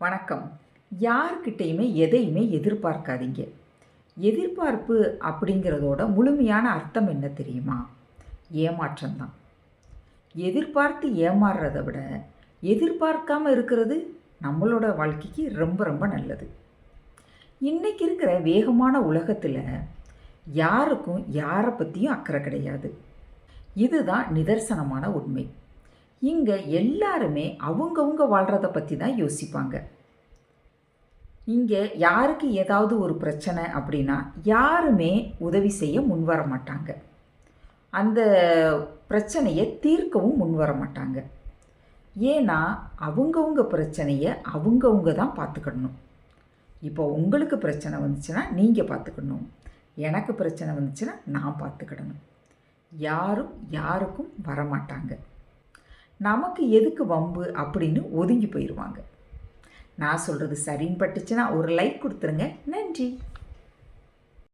வணக்கம். யார்கிட்டேயுமே எதையுமே எதிர்பார்க்காதீங்க. எதிர்பார்ப்பு அப்படிங்கிறதோட முழுமையான அர்த்தம் என்ன தெரியுமா? ஏமாற்றம்தான். எதிர்பார்த்து ஏமாறுறதை விட எதிர்பார்க்காம இருக்கிறது நம்மளோட வாழ்க்கைக்கு ரொம்ப ரொம்ப நல்லது. இன்றைக்கி இருக்கிற வேகமான உலகத்தில் யாருக்கும் யாரை பற்றியும் அக்கறை கிடையாது. இதுதான் நிதர்சனமான உண்மை. இங்கே எல்லாருமே அவங்கவுங்க வாழ்கிறத பற்றி தான் யோசிப்பாங்க. இங்கே யாருக்கு ஏதாவது ஒரு பிரச்சனை அப்படின்னா யாருமே உதவி செய்ய முன்வர மாட்டாங்க. அந்த பிரச்சனையை தீர்க்கவும் முன்வர மாட்டாங்க. ஏன்னா அவங்கவுங்க பிரச்சனையை அவங்கவுங்க தான் பார்த்துக்கிடணும் இப்போ உங்களுக்கு பிரச்சனை வந்துச்சுன்னா நீங்கள் பார்த்துக்கணும். எனக்கு பிரச்சனை வந்துச்சுன்னா நான் பார்த்துக்கிடணும். யாரும் யாருக்கும் வரமாட்டாங்க. நமக்கு எதுக்கு வம்பு அப்படின்னு ஒதுங்கி போயிடுவாங்க நான் சொல்கிறது சரின்னு பட்டுச்சுன்னா ஒரு லைக் கொடுத்துருங்க. நன்றி.